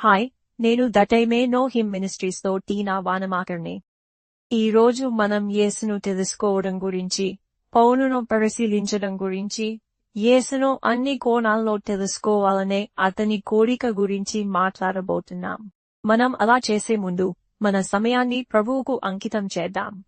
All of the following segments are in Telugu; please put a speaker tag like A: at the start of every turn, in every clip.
A: హాయ్ నేను దటైమే నో హిమ్ మినిస్ట్రీస్తో టీనా వానమాకర్ని. ఈ రోజు మనం యేసును తెలుసుకోవడం గురించి పౌలును పరిశీలించడం గురించి యేసును అన్ని కోణాల్లో తెలుసుకోవాలనే అతని కోరిక గురించి మాట్లాడబోతున్నాం. మనం అలా చేసే ముందు మన సమయాన్ని ప్రభువుకు అంకితం చేద్దాం.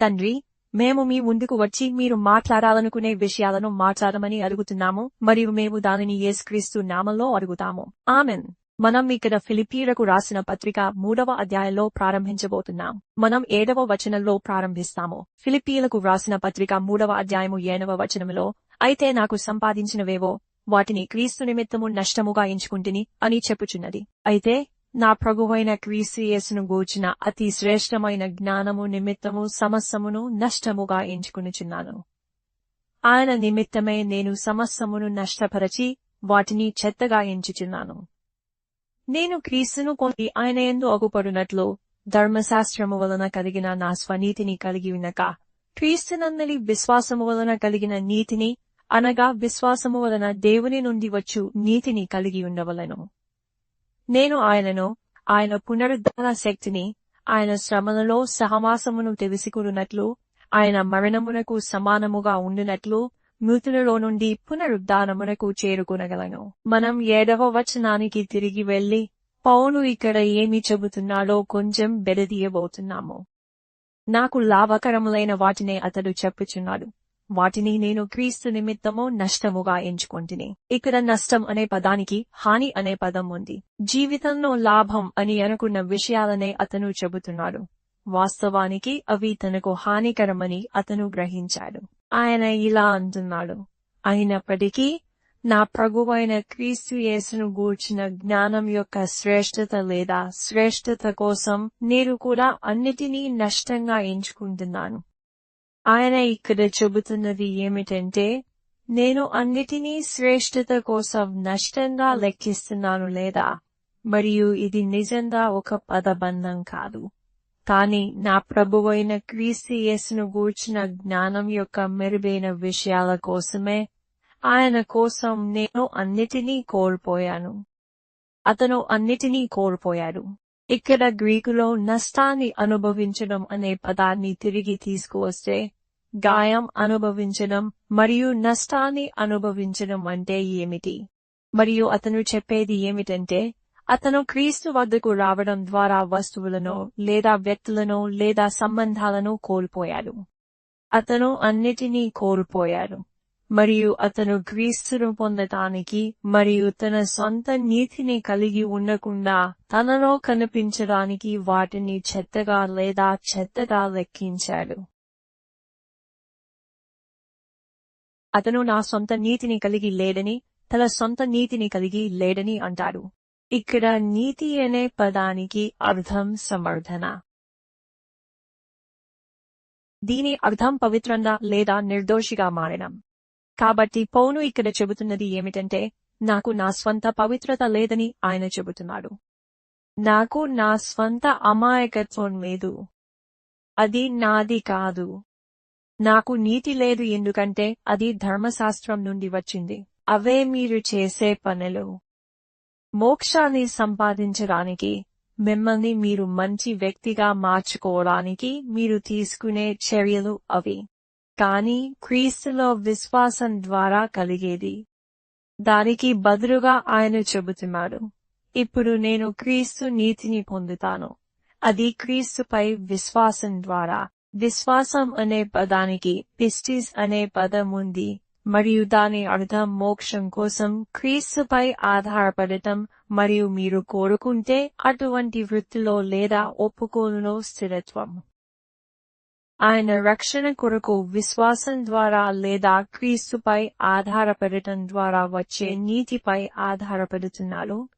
A: తండ్రి మేము మీ ముందుకు వచ్చి మీరు మాట్లాడాలనుకునే విషయాలను మాట్లాడమని అడుగుతున్నాము మరియు మేము దానిని యేసుక్రీస్తు నామంలో అడుగుతాము. ఆమెన్. మనం ఇక్కడ ఫిలిపీలకు రాసిన పత్రిక మూడవ అధ్యాయంలో ప్రారంభించబోతున్నాం. మనం ఏడవ వచనంలో ప్రారంభిస్తాము. ఫిలిపీలకు రాసిన పత్రిక మూడవ అధ్యాయము ఏడవ వచనములో అయితే నాకు సంపాదించినవేవో వాటిని క్రీస్తు నిమిత్తము నష్టముగా ఎంచుకుంటుని అని చెప్పుచున్నది. అయితే నా ప్రభువైన క్రీస్తు యేసును గూర్చిన అతి శ్రేష్టమైన జ్ఞానము నిమిత్తము సమస్తమును నష్టముగా ఎంచుకునిచున్నాను. ఆయన నిమిత్తమే నేను సమస్తమును నష్టపరచి వాటిని చెత్తగా ఎంచుచున్నాను. నేను క్రీస్తును కొని ఆయన ఎందు అగుపడునట్లు ధర్మశాస్త్రము వలన కలిగిన నా స్వనీతిని కలిగి ఉన్నక క్రీస్తునందలి విశ్వాసము వలన కలిగిన నీతిని అనగా విశ్వాసము వలన దేవుని నుండి వచ్చు నీతిని కలిగి ఉండవలను. నేను ఆయనను ఆయన పునరుద్ధరణ శక్తిని ఆయన శ్రమలలో సహవాసమును తెలుసుకున్నట్లు ఆయన మరణమునకు సమానముగా ఉండునట్లు మృతులలో నుండి పునరుద్ధానమునకు చేరుకునగలను. మనం ఏడవ వచనానికి తిరిగి వెళ్ళి పౌను ఇక్కడ ఏమి చెబుతున్నాడో కొంచెం బెడదీయబోతున్నాము నాకు లాభకరములైన వాటినే అతడు చెప్పుచున్నాడు. వాటిని నేను క్రీస్తు నిమిత్తము నష్టముగా ఎంచుకొంటిని. ఇక్కడ నష్టం అనే పదానికి హాని అనే పదం ఉంది. జీవితంలో లాభం అని అనుకున్న విషయాలనే అతను చెబుతున్నాడు. వాస్తవానికి అవి తనకు హానికరమని అతను గ్రహించాడు. ఆయన ఇలా అంటున్నాడు. అయినప్పటికీ నా ప్రభువైన క్రీస్తు యేసును గూర్చిన జ్ఞానం యొక్క శ్రేష్టత లేదా శ్రేష్టత కోసం నేను కూడా అన్నిటినీ నష్టంగా ఎంచుకుంటున్నాను. ఆయన ఇక్కడ చెబుతున్నది ఏమిటంటే నేను అన్నిటినీ శ్రేష్టత కోసం నష్టంగా లెక్కిస్తున్నాను లేదా? మరియు ఇది నిజంగా ఒక పదబంధం కాదు. కాని నా ప్రభువైన క్రీస్తు యేసును గూర్చిన జ్ఞానం యొక్క మెరుగైన విషయాల కోసమే ఆయన కోసం నేను అన్నిటినీ కోల్పోయాను. అతను అన్నిటినీ కోల్పోయాడు. ఇక్కడ గ్రీకులో నష్టాన్ని అనుభవించడం అనే పదాన్ని తిరిగి తీసుకువస్తే గాయం అనుభవించడం మరియు నష్టాన్ని అనుభవించడం అంటే ఏమిటి? మరియు అతను చెప్పేది ఏమిటంటే అతను క్రీస్తు వద్దకు రావడం ద్వారా వస్తువులను లేదా వ్యక్తులను లేదా సంబంధాలను కోల్పోయాడు. అతను అన్నిటినీ కోల్పోయాడు. మరియు అతను క్రీస్తును పొందటానికి మరియు తన సొంత నీతిని కలిగి ఉండకుండా తనలో కనిపించడానికి వాటిని చెత్తగా లేదా చెత్తగా లెక్కించాడు. అతను నా సొంత నీతిని కలిగి లేడని తన సొంత నీతిని కలిగి లేడని అంటాడు. ఇక్కడ నీతి అనే పదానికి అర్థం సమర్థన. దీని అర్థం పవిత్రంగా లేదా నిర్దోషిగా మారడం. కాబట్టి పౌను ఇక్కడ చెబుతున్నది ఏమిటంటే నాకు నా స్వంత పవిత్రత లేదని ఆయన చెబుతున్నాడు. నాకు నా స్వంత అమాయకత్వం లేదు. అది నాది కాదు. నాకు నీతి లేదు ఎందుకంటే అది ధర్మశాస్త్రం నుండి వచ్చింది. అవే మీరు చేసే పనులు. మోక్షాన్ని సంపాదించడానికి మిమ్మల్ని మీరు మంచి వ్యక్తిగా మార్చుకోవడానికి మీరు తీసుకునే చర్యలు అవి. కానీ క్రీస్తులో విశ్వాసం ద్వారా కలిగేది. దానికి బదులుగా ఆయన చెబుతున్నాడు ఇప్పుడు నేను క్రీస్తు నీతిని పొందుతాను. అది క్రీస్తుపై విశ్వాసం ద్వారా. విశ్వాసం అనే పదానికి పిస్టిస్ అనే పదం ఉంది. మరియు దాని అర్థం మోక్షం కోసం క్రీస్తుపై ఆధారపడటం మరియు మీరు కోరుకుంటే అటువంటి వృత్తిలో లేదా ఒప్పుకోలులో స్థిరత్వం. ఆయన రక్షణ కొరకు విశ్వాసం ద్వారా లేదా క్రీస్తుపై ఆధారపడటం ద్వారా వచ్చే నీతిపై ఆధారపడుతున్నారు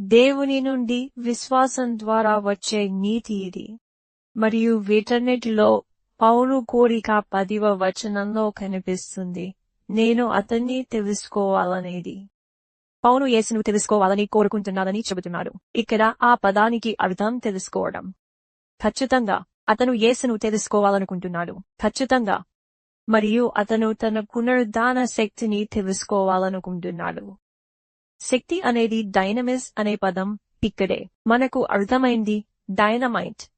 A: దేవుని నుండి విశ్వాసం ద్వారా వచ్చే నీతి ఇది. మరియు వీటన్నిటిలో పౌరు కోరిక పదివ వచనంలో కనిపిస్తుంది. నేను అతన్ని తెలుసుకోవాలనేది. పౌను యేసును తెలుసుకోవాలని కోరుకుంటున్నాడని చెబుతున్నాడు. ఇక్కడ ఆ పదానికి అర్థం తెలుసుకోవడం. ఖచ్చితంగా అతను యేసును తెలుసుకోవాలనుకుంటున్నాడు. ఖచ్చితంగా. మరియు అతను తన పునరుద్ధాన శక్తిని తెలుసుకోవాలనుకుంటున్నాడు. శక్తి అనేది డైనమిస్ అనే పదం ఇక్కడే. మనకు అర్థమైంది డైనమైట్.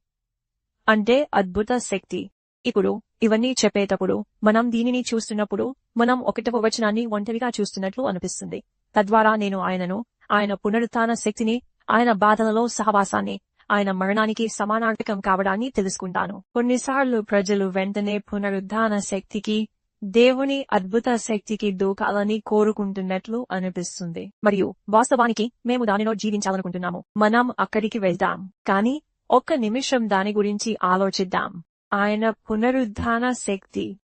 A: అంటే అద్భుత శక్తి. ఇప్పుడు ఇవన్నీ చెప్పేటప్పుడు మనం దీనిని చూస్తున్నప్పుడు మనం ఒకటవ వచనాన్ని ఒంటరిగా చూస్తున్నట్లు అనిపిస్తుంది. తద్వారా నేను ఆయనను ఆయన పునరుత్న శక్తిని ఆయన బాధలలో సహవాసాన్ని ఆయన మరణానికి సమానార్థకం కావడాన్ని తెలుసుకుంటాను. కొన్నిసార్లు ప్రజలు వెంటనే పునరుద్ధాన శక్తికి దేవుని అద్భుత శక్తికి దూకాలని కోరుకుంటున్నట్లు అనిపిస్తుంది. మరియు వాస్తవానికి మేము దానిలో జీవించాలనుకుంటున్నాము. మనం అక్కడికి వెళ్దాం. కానీ ఒక్క నిమిషం దాని గురించి ఆలోచిద్దాం. ఆయన పునరుద్ధాన శక్తి.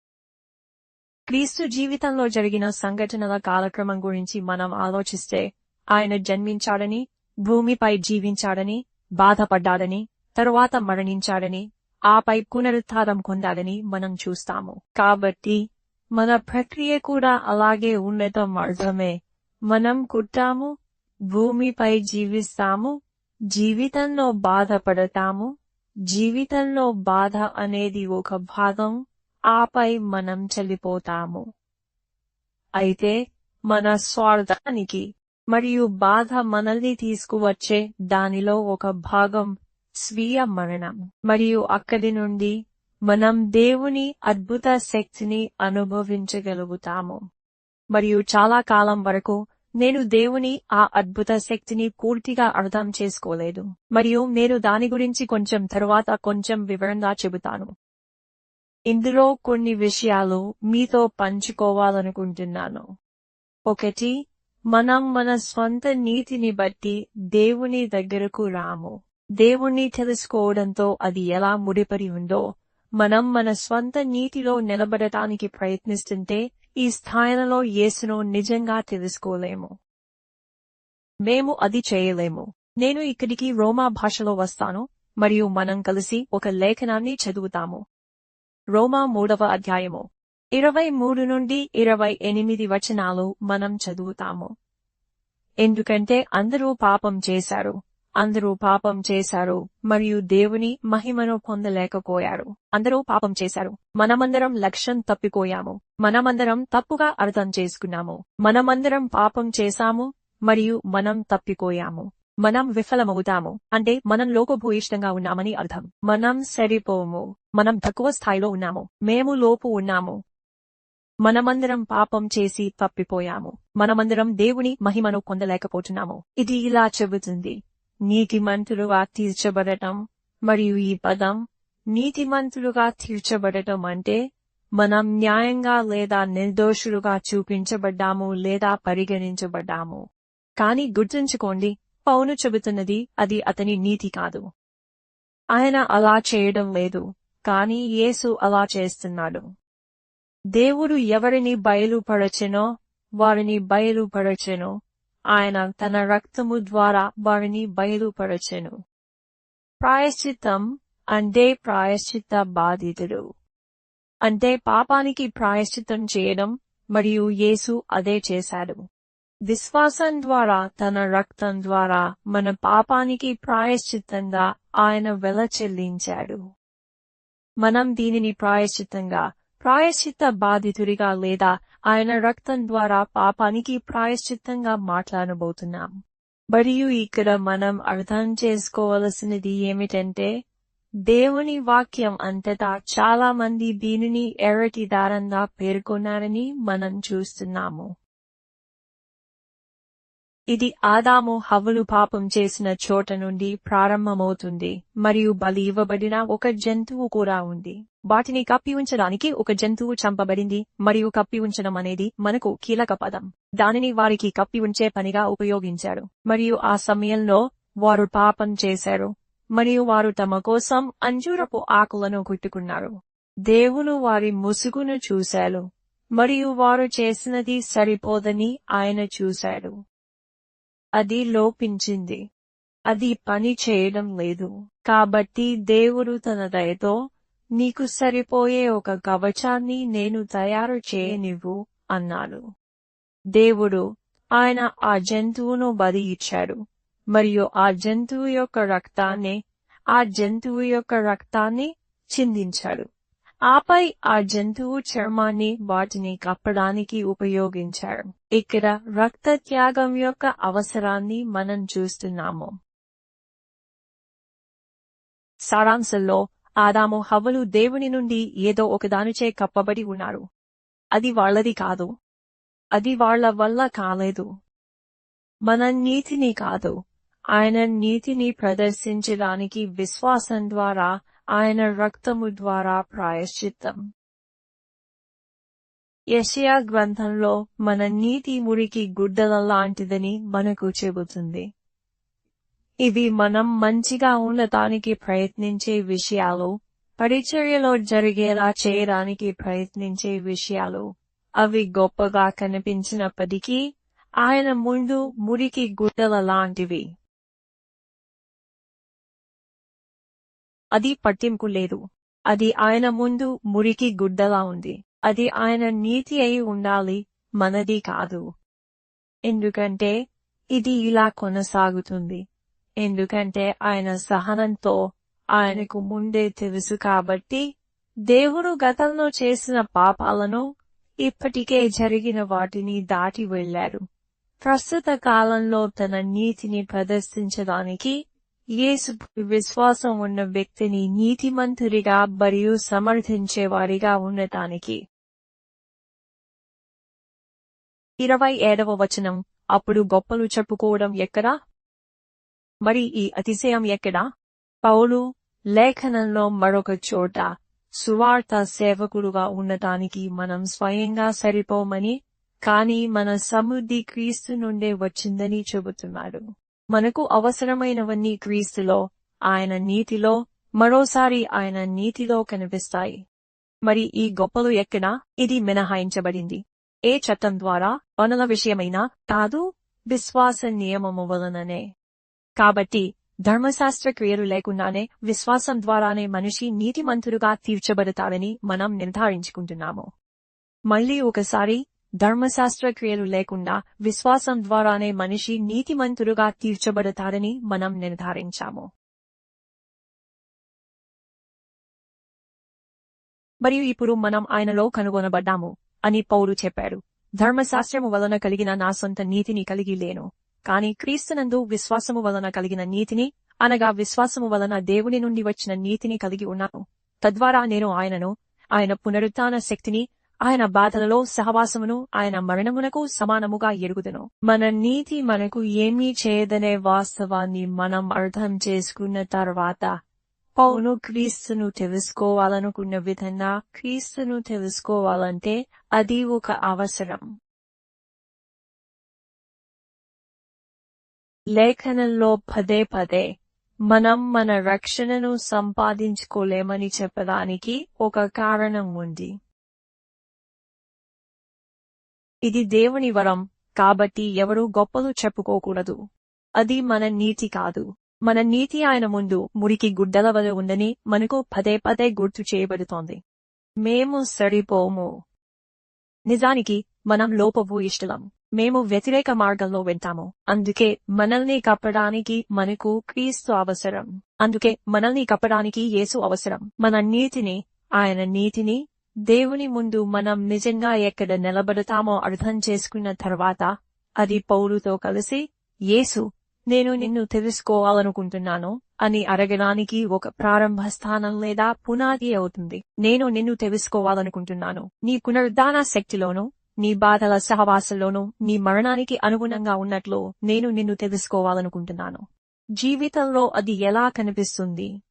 A: క్రీస్తు జీవితంలో జరిగిన సంఘటనల కాలక్రమం గురించి మనం ఆలోచిస్తే ఆయన జన్మించాడని భూమిపై జీవించాడని బాధపడ్డాడని తరువాత మరణించాడని ఆపై పునరుత్థానం పొందాడని మనం చూస్తాము. కాబట్టి మన ప్రక్రియ కూడా అలాగే ఉండటం అర్థమే. మనం కుట్టాము భూమిపై జీవిస్తాము జీవితంలో బాధపడతాము జీవితంలో బాధ అనేది ఒక భాగం ఆపై మనం చలిపోతాము అయితే మన స్వార్థానికి మరియు బాధ మనల్ని తీసుకువచ్చే దానిలో ఒక భాగం స్వీయ మరణం. మరియు అక్కడి నుండి మనం దేవుని అద్భుత శక్తిని అనుభవించగలుగుతాము. మరియు చాలా కాలం వరకు నేను దేవుని ఆ అద్భుత శక్తిని పూర్తిగా అర్థం చేసుకోలేదు. మరియు నేను దాని గురించి కొంచెం తరువాత కొంచెం వివరంగా చెబుతాను. ఇందులో కొన్ని విషయాలు మీతో పంచుకోవాలనుకుంటున్నాను. ఒకటి మనం మన స్వంత నీతిని బట్టి దేవుని దగ్గరకు రాము. దేవుణ్ణి తెలుసుకోవడంతో అది ఎలా ముడిపడి ఉందో మనం మన స్వంత నీతిలో నిలబడటానికి ప్రయత్నిస్తుంటే ఈ స్థాయిలలో యేసును నిజంగా తెలుసుకోలేము. మేము అది చేయలేము. నేను ఇక్కడికి రోమా భాషలో వస్తాను మరియు మనం కలిసి ఒక లేఖనాన్ని చదువుతాము. రోమా మూడవ అధ్యాయము. ఇరవై మూడు నుండి ఇరవై ఎనిమిది వచనాలు మనం చదువుతాము. ఎందుకంటే అందరూ పాపం చేశారు. అందరూ పాపం చేశారు మరియు దేవుని మహిమను పొందలేకపోయారు. అందరూ పాపం చేశారు. మనమందరం లక్ష్యం తప్పిపోయాము. మనమందరం తప్పుగా అర్థం చేసుకున్నాము. మనమందరం పాపం చేశాము మరియు మనం తప్పిపోయాము. మనం విఫలమవుతాము. అంటే మనం లోపభూయిష్టంగా ఉన్నామని అర్థం. మనం సరిపోము. మనం తక్కువ స్థాయిలో ఉన్నాము. మేము లోపు ఉన్నాము. మనమందరం పాపం చేసి తప్పిపోయాము. మనమందరం దేవుని మహిమను పొందలేకపోతున్నాము. ఇది ఇలా చెబుతుంది. నీతిమంతులుగా తీర్చబడటం మరియు ఈ పదం నీతిమంతులుగా తీర్చబడటం అంటే మనం న్యాయంగా లేదా నిర్దోషులుగా చూపించబడ్డాము లేదా పరిగణించబడ్డాము. కాని గుర్తుంచుకోండి పౌను చెబుతున్నది అది అతని నీతి కాదు. ఆయన అలా చేయడం లేదు కాని యేసు అలా చేస్తున్నాడు. దేవుడు ఎవరిని బయలుపరచెనో వారిని బయలుపరచెను ఆయన తన రక్తము ద్వారా వారిని బయలుపరచెను. ప్రాయశ్చిత్తం అంటే ప్రాయశ్చిత్త బాధితుడు. అంటే పాపానికి ప్రాయశ్చిత్తం చేయడం మరియు యేసు అదే చేశాడు. విశ్వాసం ద్వారా తన రక్తం ద్వారా మన పాపానికి ప్రాయశ్చిత్తంగా ఆయన వెల చెల్లించాడు. మనం దీనిని ప్రాయశ్చిత్తంగా ప్రాయశ్చిత్త బాధితుడిగా లేదా ఆయన రక్తం ద్వారా పాపానికి ప్రాయశ్చిత్తంగా మాట్లాడబోతున్నాం. మరియు ఇక్కడ మనం అర్థం చేసుకోవలసినది ఏమిటంటే దేవుని వాక్యం అంతటా చాలా మంది దీనిని ఎరటిదారంగా పేర్కొన్నారని మనం చూస్తున్నాము. ఇది ఆదాము హవ్వలు పాపం చేసిన చోట నుండి ప్రారంభమవుతుంది మరియు బలి ఇవ్వబడిన ఒక జంతువు కూడా ఉంది. వాటిని కప్పి ఉంచడానికి ఒక జంతువు చంపబడింది మరియు కప్పి ఉంచడం అనేది మనకు కీలక పదం. దానిని వారికి కప్పి ఉంచే పనిగా ఉపయోగించారు. మరియు ఆ సమయంలో వారు పాపం చేశారు మరియు వారు తమ కోసం అంజూరపు ఆకులను కుట్టుకున్నారు. దేవుడు వారి ముసుగును చూశాడు మరియు వారు చేసినది సరిపోదని ఆయన చూశాడు అది లోపించింది. అది పని చేయడం లేదు. కాబట్టి దేవుడు తన దయతో నీకు సరిపోయే ఒక కవచాన్ని నేను తయారు చేయనివ్వు అన్నాడు. దేవుడు ఆయన ఆ జంతువును బలి ఇచ్చాడు. మరియు ఆ జంతువు యొక్క రక్తాన్ని ఆ జంతువు యొక్క రక్తాన్ని చిందించాడు. ఆపై ఆ జంతువు చర్మాన్ని వాటిని కప్పడానికి ఉపయోగించారు. ఇక్కడ రక్త త్యాగం యొక్క అవసరాన్ని మనం చూస్తున్నాము. సారాంశంలో ఆదాము హవ్వలు దేవుని నుండి ఏదో ఒకదానిచే కప్పబడి ఉన్నారు. అది వాళ్ళది కాదు. అది వాళ్ళ వల్ల కాలేదు. మన నీతిని కాదు. ఆయన నీతిని ప్రదర్శించడానికి విశ్వాసం ద్వారా ఆయన రక్తము ద్వారా ప్రాయశ్చిత్తం. యషయా గ్రంథంలో మన నీతి మురికి గుడ్డల లాంటిదని మనకు చెబుతుంది. ఇవి మనం మంచిగా ఉండటానికి ప్రయత్నించే విషయాలు పరిచర్యలో జరిగేలా చేయడానికి ప్రయత్నించే విషయాలు. అవి గొప్పగా కనిపించినప్పటికీ ఆయన ముందు మురికి గుడ్డల లాంటివి. అది పట్టింపు లేదు. అది ఆయన ముందు మురికి గుడ్డలా ఉంది. అది ఆయన నీతి అయి ఉండాలి మనది కాదు. ఎందుకంటే ఇది ఇలా కొనసాగుతుంది. ఎందుకంటే ఆయన సహనంతో ఆయనకు ముందే తెలుసు కాబట్టి దేవుడు గతంలో చేసిన పాపాలను ఇప్పటికే జరిగిన వాటిని దాటి వెళ్ళారు ప్రస్తుత కాలంలో తన నీతిని ప్రదర్శించడానికి యేసు విశ్వాసం ఉన్న వ్యక్తిని నీతిమంతుడిగా మరియు సమర్థించేవారిగా ఉండటానికి ఇరవై ఏడవ వచనం అప్పుడు గొప్పలు చెప్పుకోవడం ఎక్కడా? మరి ఈ అతిశయం ఎక్కడా? పౌలు లేఖనంలో మరొక చోట సువార్త సేవకుడుగా ఉండటానికి మనం స్వయంగా సరిపోమని కాని మన సమృద్ధి క్రీస్తు నుండే వచ్చిందని చెబుతున్నాడు. మనకు అవసరమైనవన్నీ క్రీస్తులో ఆయన నీతిలో మరోసారి ఆయన నీతిలో కనిపిస్తాయి. మరి ఈ గొప్పలు ఎక్కడా? ఇది మినహాయించబడింది. ఏ చట్టం ద్వారా? పనుల విషయమైనా? కాదు విశ్వాస నియమము వలననే. కాబట్టి ధర్మశాస్త్ర క్రియలు లేకుండానే విశ్వాసం ద్వారానే మనిషి నీతిమంతుడుగా తీర్చబడతారని మనం నిర్ధారించుకుంటున్నాము. మళ్ళీ ఒకసారి ధర్మశాస్త్ర క్రియలు లేకుండా విశ్వాసం ద్వారానే మనిషి నీతిమంతుడుగా తీర్చబడతారని మనం నిర్ధారించాము. మరియు ఇప్పుడు మనం ఆయనలో కనుగొనబడ్డాము అని పౌరు చెప్పాడు. ధర్మశాస్త్రము వలన కలిగిన నా సొంత నీతిని కలిగి లేను. కాని క్రీస్తునందు విశ్వాసము వలన కలిగిన నీతిని అనగా విశ్వాసము వలన దేవుని నుండి వచ్చిన నీతిని కలిగి ఉన్నాను. తద్వారా నేను ఆయనను ఆయన పునరుత్న శక్తిని ఆయన బాధలలో సహవాసమును ఆయన మరణమునకు సమానముగా ఎరుగుదను. మన నీతి మనకు ఏమీ చేయదనే వాస్తవాన్ని మనం అర్థం చేసుకున్న తర్వాత పౌను క్రీస్తును తెలుసుకోవాలనుకున్న విధంగా క్రీస్తును తెలుసుకోవాలంటే అది ఒక అవసరం. లేఖనంలో పదే పదే మనం మన రక్షణను సంపాదించుకోలేమని చెప్పడానికి ఒక కారణం ఉంది. ఇది దేవుని వరం కాబట్టి ఎవరూ గొప్పలు చెప్పుకోకూడదు. అది మన నీతి కాదు. మన నీతి ఆయన ముందు మురికి గుడ్డల వలె ఉందని మనకు పదే పదే గుర్తు చేయబడుతోంది. మేము సరిపోము. నిజానికి మనం లోపపు ఇష్టలం. మేము వ్యతిరేక మార్గంలో వెళ్తాము. అందుకే మనల్ని కప్పడానికి మనకు క్రీస్తు అవసరం. అందుకే మనల్ని కప్పడానికి యేసు అవసరం. మన నీతిని ఆయన నీతిని దేవుని ముందు మనం నిజంగా ఎక్కడ నిలబడతామో అర్థం చేసుకున్న తర్వాత అది పౌరుతో కలిసి యేసు నేను నిన్ను తెలుసుకోవాలనుకుంటున్నాను అని అడగడానికి ఒక ప్రారంభ స్థానం లేదా పునాది అవుతుంది. నేను నిన్ను తెలుసుకోవాలనుకుంటున్నాను. నీ పునరుద్ధాన శక్తిలోనూ నీ బాధల సహవాసంలోనూ నీ మరణానికి అనుగుణంగా ఉన్నట్లు నేను నిన్ను తెలుసుకోవాలనుకుంటున్నాను. జీవితంలో అది ఎలా కనిపిస్తుంది?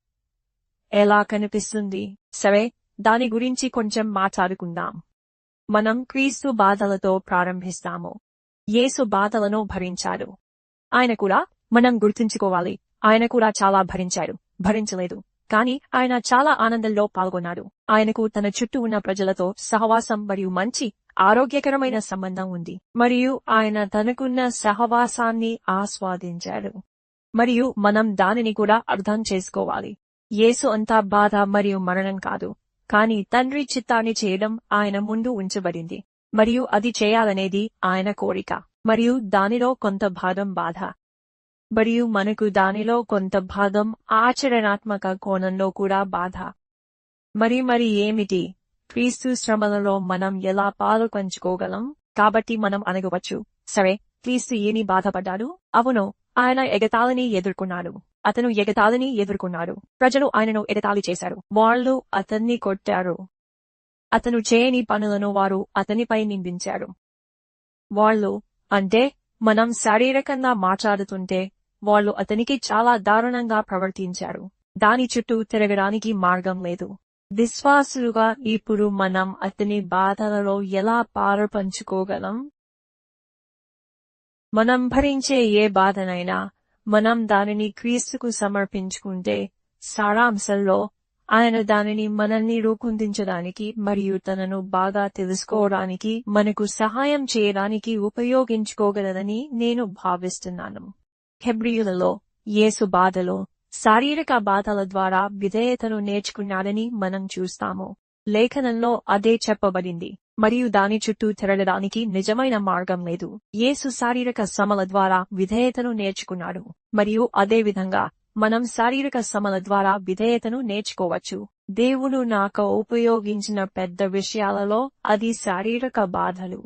A: ఎలా కనిపిస్తుంది? సరే దాని గురించి కొంచెం మాట్లాడుకుందాం. మనం క్రీస్తు బాధలతో ప్రారంభిస్తాము. యేసు బాధలను భరించాడు. ఆయన కూడా మనం గుర్తుంచుకోవాలి. ఆయన కూడా చాలా భరించాడు. భరించలేదు. కాని ఆయన చాలా ఆనందంలో పాల్గొన్నాడు. ఆయనకు తన చుట్టూ ఉన్న ప్రజలతో సహవాసం మరియు మంచి ఆరోగ్యకరమైన సంబంధం ఉంది. మరియు ఆయన తనకున్న సహవాసాన్ని ఆస్వాదించాడు. మరియు మనం దానిని కూడా అర్థం చేసుకోవాలి. యేసు అంతా బాధ మరియు మరణం కాదు. కాని తండ్రి చిత్తాన్ని చేయడం ఆయన ముందు ఉంచబడింది. మరియు అది చేయాలనేది ఆయన కోరిక. మరియు దానిలో కొంత భాగం బాధ. మరియు మనకు దానిలో కొంత భాగం ఆచరణాత్మక కోణంలో కూడా బాధ. మరి మరి ఏమిటి? క్రీస్తు శ్రమలలో మనం ఎలా పాలు పంచుకోగలం? కాబట్టి మనం అనగవచ్చు సరే క్రీస్తు ఏమి బాధపడ్డాడు? అవును ఆయన ఎగతాళిని ఎదుర్కొన్నాడు. అతను ఎగతాళిని ఎదుర్కొన్నాడు. ప్రజలు ఆయనను ఎగతాళి చేశారు. వాళ్ళు అతన్ని కొట్టారు. అతను చేయని పనులను వారు అతనిపై నిందించారు. వాళ్ళు అంటే మనం శారీరకంగా మాట్లాడుతుంటే వాళ్ళు అతనికి చాలా దారుణంగా ప్రవర్తించారు. దాని చుట్టూ తిరగడానికి మార్గం లేదు. విశ్వాసులుగా ఇప్పుడు మనం అతని బాధలలో ఎలా పారపంచుకోగలం? మనం భరించే ఏ బాధనైనా మనం దానిని క్రీస్తుకు సమర్పించుకుంటే సారాంశంలో ఆయన దానిని మనల్ని రూపొందించడానికి మరియు తనను బాగా తెలుసుకోవడానికి మనకు సహాయం చేయడానికి ఉపయోగించుకోగలదని నేను భావిస్తున్నాను. హెబ్రియులలో యేసు బాధలో శారీరక బాధల ద్వారా విధేయతను నేర్చుకున్నాడని మనం చూస్తాము. లేఖనంలో అదే చెప్పబడింది. మరియు దాని చుట్టూ తిరగడానికి నిజమైన మార్గం లేదు. యేసు శారీరక శ్రమల ద్వారా విధేయతను నేర్చుకున్నాడు. మరియు అదే విధంగా మనం శారీరక శ్రమల ద్వారా విధేయతను నేర్చుకోవచ్చు. దేవుడు నాకు ఉపయోగించిన పెద్ద విషయాలలో అది శారీరక బాధలు.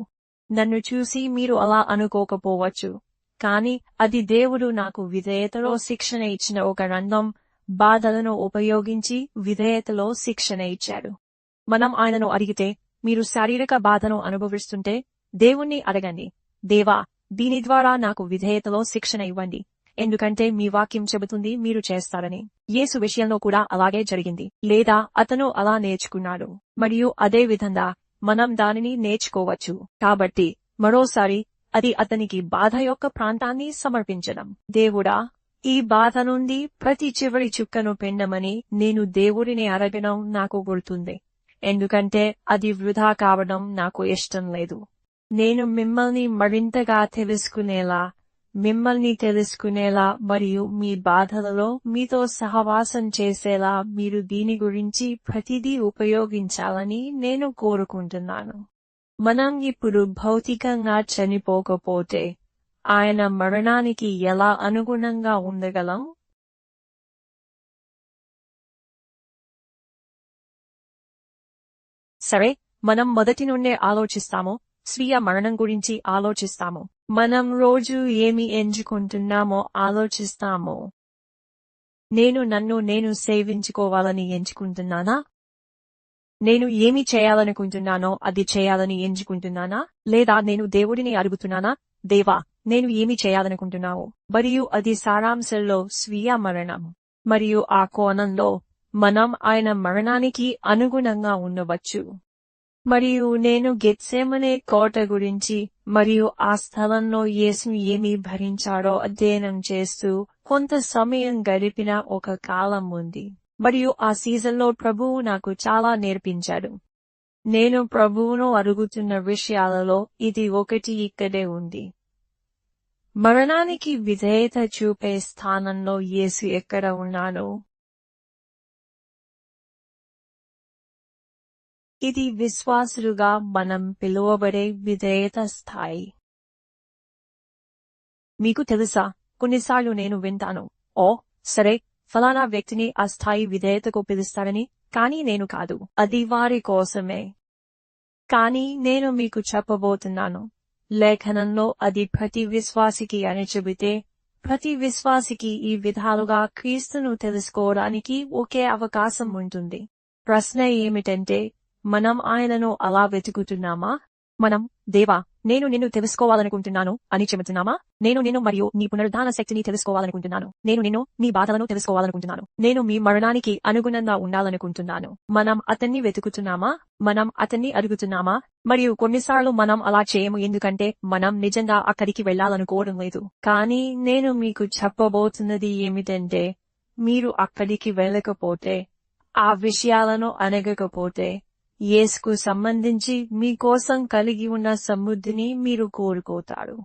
A: నన్ను చూసి మీరు అలా అనుకోకపోవచ్చు. కాని అది దేవుడు నాకు విధేయతలో శిక్షణ ఇచ్చిన ఒక రంగం బాధలను ఉపయోగించి విధేయతలో శిక్షణ ఇచ్చాడు. మనం ఆయనను అడిగితే మీరు శారీరక బాధను అనుభవిస్తుంటే దేవుణ్ణి అడగండి. దేవా దీని ద్వారా నాకు విధేయతలో శిక్షణ ఇవ్వండి. ఎందుకంటే మీ వాక్యం చెబుతుంది మీరు చేస్తారని. యేసు విషయంలో కూడా అలాగే జరిగింది. లేదా అతను అలా నేర్చుకున్నాడు. మరియు అదే విధంగా మనం దానిని నేర్చుకోవచ్చు. కాబట్టి మరోసారి అది అతనికి బాధ యొక్క ప్రాంతాన్ని సమర్పించడం. దేవుడా ఈ బాధ నుండి ప్రతి చివరి చుక్కను పిండమని నేను దేవుడిని అరగడం నాకు గుర్తుంది. ఎందుకంటే అది వృధా కావడం నాకు ఇష్టం లేదు. నేను మిమ్మల్ని మరింతగా తెలుసుకునేలా మిమ్మల్ని తెలుసుకునేలా మరియు మీ బాధలలో మీతో సహవాసం చేసేలా మీరు దీని గురించి ప్రతిదీ ఉపయోగించాలని నేను కోరుకుంటున్నాను. మనం ఇప్పుడు భౌతికంగా చనిపోకపోతే ఆయన మరణానికి ఎలా అనుగుణంగా ఉండగలం? సరే మనం మొదటి నుండే ఆలోచిస్తాము స్వీయ మరణం గురించి ఆలోచిస్తాము. మనం రోజు ఏమి ఎంచుకుంటున్నామో ఆలోచిస్తాము. నేను నన్ను నేను సేవించుకోవాలని ఎంచుకుంటున్నానా? నేను ఏమి చేయాలనుకుంటున్నానో అది చేయాలని ఎంచుకుంటున్నానా? లేదా నేను దేవుడిని అడుగుతున్నానా? దేవా నేను ఏమి చేయాలనుకుంటున్నావు? మరియు అది సారాంశంలో స్వీయ మరణం. మరియు ఆ కోణంలో మనం ఆయన మరణానికి అనుగుణంగా ఉండవచ్చు. మరియు నేను గెత్సేమనే కోట గురించి మరియు ఆ స్థలంలో యేసు ఏమి భరించాడో అధ్యయనం చేస్తూ కొంత సమయం గడిపిన ఒక కాలం ఉంది. మరియు ఆ సీజన్లో ప్రభువు నాకు చాలా నేర్పించాడు. నేను ప్రభువును అడుగుతున్న విషయాలలో ఇది ఒకటి ఇక్కడే ఉంది. మరణానికి విధేయత చూపే స్థానంలో యేసు ఎక్కడ ఉన్నాను ఇది విశ్వాసులుగా మనం పిలువబడే విధేయత స్థాయి. మీకు తెలుసా కొన్నిసార్లు నేను వింటాను ఓ సరే ఫలానా వ్యక్తిని ఆ స్థాయి విధేయతకు పిలుస్తారని కానీ నేను కాదు అది వారి కోసమే. కానీ నేను మీకు చెప్పబోతున్నాను లేఖనంలో అది ప్రతి విశ్వాసికి అని చెబితే ప్రతి విశ్వాసికి ఈ విధాలుగా క్రీస్తును తెలుసుకోవడానికి ఒకే అవకాశం ఉంటుంది. ప్రశ్న ఏమిటంటే మనం ఆయనను అలా వెతుకుతున్నామా? మనం దేవా నేను నిన్ను తెలుసుకోవాలనుకుంటున్నాను అని చెబుతున్నామా? నేను నిన్ను మరియు నీ పునరుద్ధాన శక్తిని తెలుసుకోవాలనుకుంటున్నాను. నేను నిన్ను నీ బాధలను తెలుసుకోవాలనుకుంటున్నాను. నేను మీ మరణానికి అనుగుణంగా ఉండాలనుకుంటున్నాను. మనం అతన్ని వెతుకుతున్నామా? మనం అతన్ని అడుగుతున్నామా? మరియు కొన్నిసార్లు మనం అలా చేయము ఎందుకంటే మనం నిజంగా అక్కడికి వెళ్ళాలనుకోవడం లేదు. కానీ నేను మీకు చెప్పబోతున్నది ఏమిటంటే మీరు అక్కడికి వెళ్ళకపోతే ఆ విషయాలను అనగకపోతే యేసుకు సంబంధించి మీకోసం కలిగి ఉన్న సమృద్ధిని మీరు కోరుకోతారు.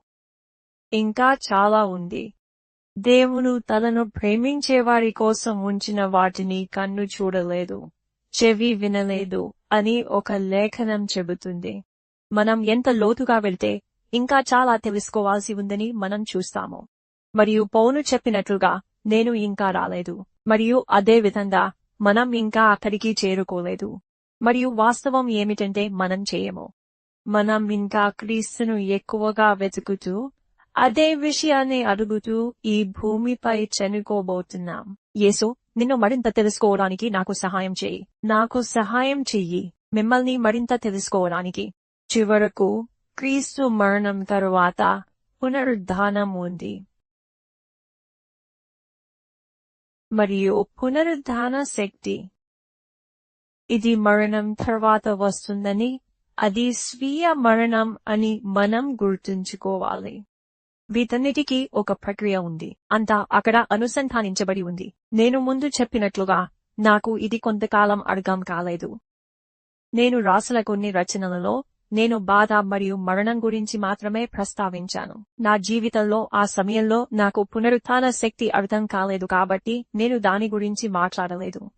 A: ఇంకా చాలా ఉంది. దేవుడు తనను ప్రేమించే వారి కోసం ఉంచిన వాటిని కన్ను చూడలేదు చెవి వినలేదు అని ఒక లేఖనం చెబుతుంది. మనం ఎంత లోతుగా వెళ్తే ఇంకా చాలా తెలుసుకోవాల్సి ఉందని మనం చూస్తాము. మరియు పౌను చెప్పినట్లుగా నేను ఇంకా రాలేదు. మరియు అదే విధంగా మనం ఇంకా అక్కడికి చేరుకోలేదు. మరియు వాస్తవం ఏమిటంటే మనం చేయము. మనం ఇంకా క్రీస్తును ఎక్కువగా వెతుకుతూ అదే విషయాన్ని అడుగుతూ ఈ భూమిపై చనుకోబోతున్నాం యేసు నిన్ను మరింత తెలుసుకోవడానికి నాకు సహాయం చేయి. నాకు సహాయం చెయ్యి. మిమ్మల్ని మరింత తెలుసుకోవడానికి. చివరకు క్రీస్తు మరణం తరువాత పునరుద్ధానం ఉంది. మరియు పునరుద్ధాన శక్తి ఇది మరణం తర్వాత వస్తుందని అది స్వీయ మరణం అని మనం గుర్తుంచుకోవాలి. వీటన్నిటికీ ఒక ప్రక్రియ ఉంది. అంతా అక్కడ అనుసంధానించబడి ఉంది. నేను ముందు చెప్పినట్లుగా నాకు ఇది కొంతకాలం అర్థం కాలేదు. నేను రాసిన కొన్ని రచనలలో నేను బాధ మరియు మరణం గురించి మాత్రమే ప్రస్తావించాను. నా జీవితంలో ఆ సమయంలో నాకు పునరుత్న శక్తి అర్థం కాలేదు కాబట్టి నేను దాని గురించి మాట్లాడలేదు.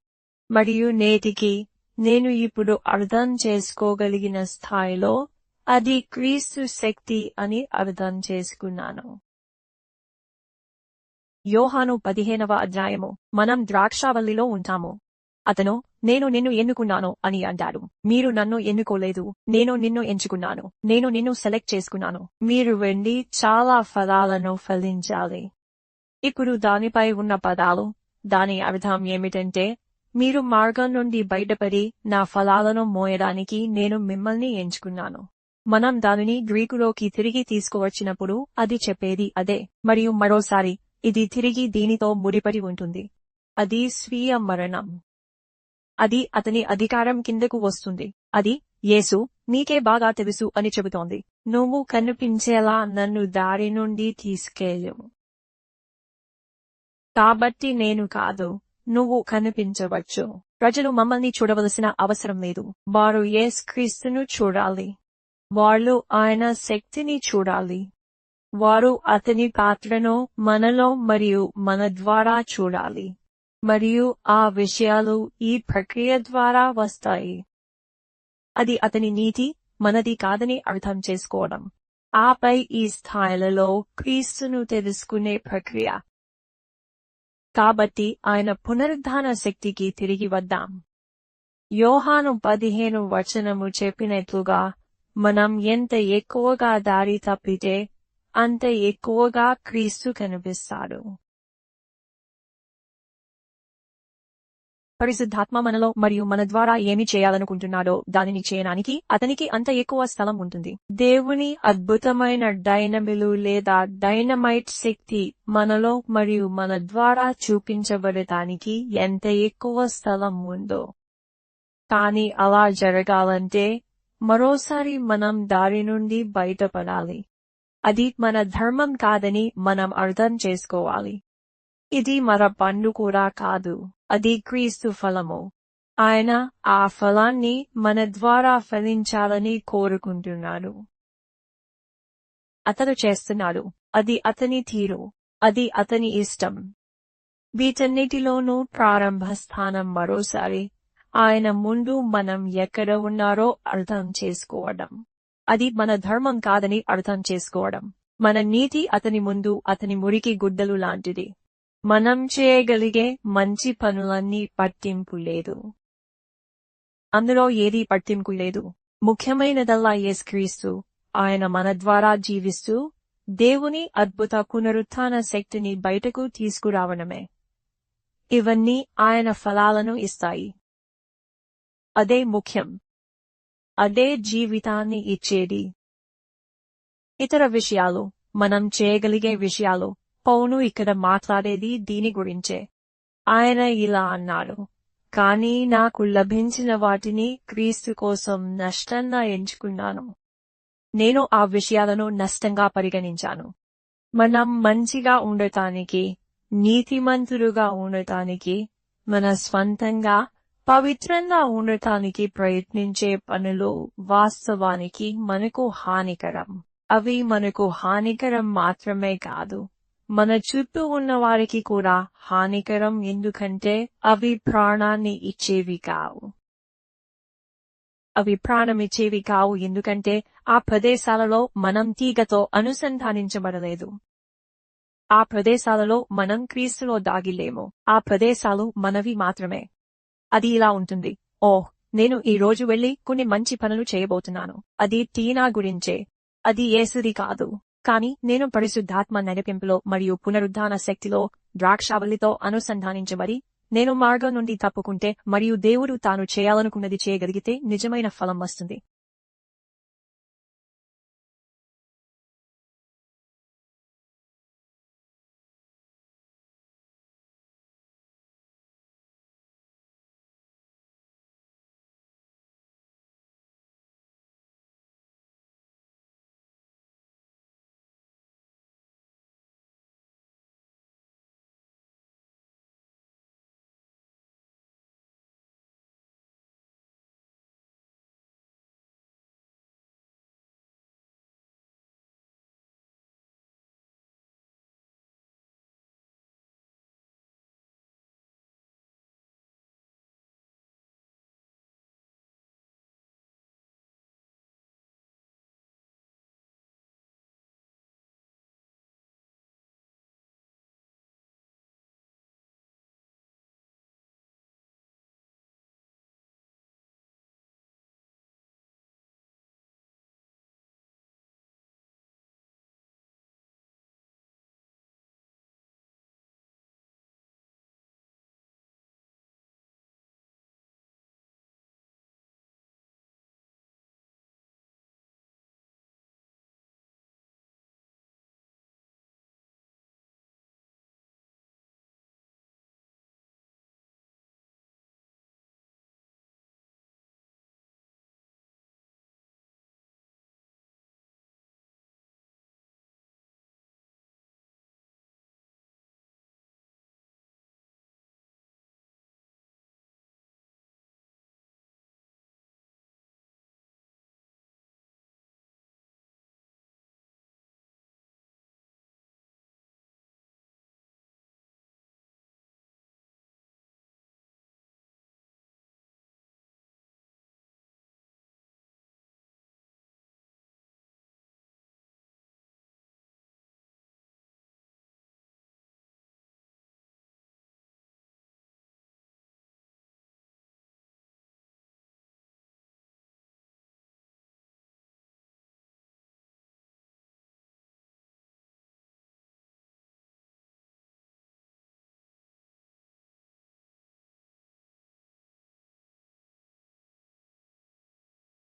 A: మరియు నేటికి నేను ఇప్పుడు అర్థం చేసుకోగలిగిన స్థాయిలో అది క్రీస్తు శక్తి అని అర్థం చేసుకున్నాను. యోహాను పదిహేనవ అధ్యాయము. మనం ద్రాక్షావల్లిలో ఉంటాము. అతను నేను నిన్ను ఎన్నుకున్నాను అని అంటాడు. మీరు నన్ను ఎన్నుకోలేదు. నేను నిన్ను ఎంచుకున్నాను. నేను నిన్ను సెలెక్ట్ చేసుకున్నాను. మీరు వెండి చాలా ఫలాలను ఫలించాలి. ఇప్పుడు దానిపై ఉన్న పదాలు దాని అర్థం ఏమిటంటే మీరు మార్గం నుండి బయటపడి నా ఫలాలను మోయడానికి నేను మిమ్మల్ని ఎంచుకున్నాను. మనం దానిని గ్రీకులోకి తిరిగి తీసుకువచ్చినప్పుడు అది చెప్పేది అదే. మరియు మరోసారి ఇది తిరిగి దీనితో ముడిపడి ఉంటుంది. అది స్వీయ మరణం. అది అతని అధికారం కిందకు వస్తుంది. అది యేసు నీకే బాగా తెలుసు అని చెబుతోంది. నువ్వు కనిపించేలా నన్ను దారి నుండి తీసుకెళ్ళు. కాబట్టి నేను కాదు. నువ్వు కనిపించవచ్చు. ప్రజలు మమ్మల్ని చూడవలసిన అవసరం లేదు. వారు యేస్ క్రీస్తును చూడాలి. వాళ్ళు ఆయన శక్తిని చూడాలి. వారు అతని పాత్రను మనలో మరియు మన ద్వారా చూడాలి. మరియు ఆ విషయాలు ఈ ప్రక్రియ ద్వారా వస్తాయి. అది అతని నీతి మనది కాదని అర్థం చేసుకోవడం. ఆపై ఈ స్థాయిలలో క్రీస్తును తెలుసుకునే ప్రక్రియ. కాబట్టి ఆయన పునరుద్ధాన శక్తికి తిరిగి వద్దాం. యోహాను పదిహేను వచనము చెప్పినట్లుగా మనం ఎంత ఎక్కువగా దారి తప్పితే అంత ఎక్కువగా క్రీస్తు కనిపిస్తాడు. పరిశుద్ధాత్మ మనలో మరియు మన ద్వారా ఏమి చేయాలనుకుంటున్నాడో దానిని చేయడానికి అతనికి అంత ఎక్కువ స్థలం ఉంటుంది. దేవుని అద్భుతమైన డైనమిలు లేదా డైనమైట్ శక్తి మనలో మరియు మన ద్వారా చూపించబడటానికి ఎంత ఎక్కువ స్థలం ఉందో. కానీ అలా జరగాలంటే మరోసారి మనం దారి నుండి బయటపడాలి. అది మన ధర్మం కాదని మనం అర్థం చేసుకోవాలి. ఇది మన పండు కూడా కాదు అది క్రీస్తు ఫలము. ఆయన ఆ ఫలాన్ని మన ద్వారా ఫలించాలని కోరుకుంటున్నాడు. అతను చేస్తున్నాడు అది అతని తీరు అది అతని ఇష్టం. వీటన్నిటిలోనూ ప్రారంభ స్థానం మరోసారి ఆయన ముందు మనం ఎక్కడ ఉన్నారో అర్థం చేసుకోవడం. అది మన ధర్మం కాదని అర్థం చేసుకోవడం. మన నీతి అతని ముందు అతని మురికి గుడ్డలు లాంటిది. మనం చేయగలిగే మంచి పనులన్నీ పట్టింపు లేదు. అందులో ఏదీ పట్టింపు లేదు. ముఖ్యమైనదల్లా యేసుక్రీస్తు ఆయన మన ద్వారా జీవిస్తూ దేవుని అద్భుత పునరుత్థాన శక్తిని బయటకు తీసుకురావడమే. ఇవన్నీ ఆయన ఫలాలను ఇస్తాయి. అదే ముఖ్యం. అదే జీవితాన్ని ఇచ్చేది. ఇతర విషయాలు మనం చేయగలిగే విషయాలు పౌను ఇక్కడ మాట్లాడేది దీని గురించే. ఆయన ఇలా అన్నాడు కానీ నాకు లభించిన వాటిని క్రీస్తు కోసం నష్టంగా ఎంచుకున్నాను. నేను ఆ విషయాలను నష్టంగా పరిగణించాను. మనం మంచిగా ఉండటానికి నీతిమంతులుగా ఉండటానికి మన స్వంతంగా పవిత్రంగా ఉండటానికి ప్రయత్నించే పనులు వాస్తవానికి మనకు హానికరం. అవి మనకు హానికరం మాత్రమే కాదు. మన చుట్టూ ఉన్న వారికి కూడా హానికరం ఎందుకంటే అవి ప్రాణాన్ని ఇచ్చేవి కావు. అవి ప్రాణమిచ్చేవి కావు ఎందుకంటే ఆ ప్రదేశాలలో మనం తీగతో అనుసంధానించబడలేదు. ఆ ప్రదేశాలలో మనం క్రీస్తులో దాగిలేము. ఆ ప్రదేశాలు మనవి మాత్రమే. అది ఇలా ఉంటుంది. ఓ నేను ఈ రోజు వెళ్ళి కొన్ని మంచి పనులు చేయబోతున్నాను. అది టీనా గురించే. అది ఏసుది కాదు. కానీ నేను పరిశుద్ధాత్మ నడిపింపులో మరియు పునరుద్ధాన శక్తిలో ద్రాక్షావళితో అనుసంధానించబడి నేను మార్గం నుండి తప్పుకుంటే మరియు దేవుడు తాను చేయాలనుకున్నది చేయగలిగితే నిజమైన ఫలం వస్తుంది.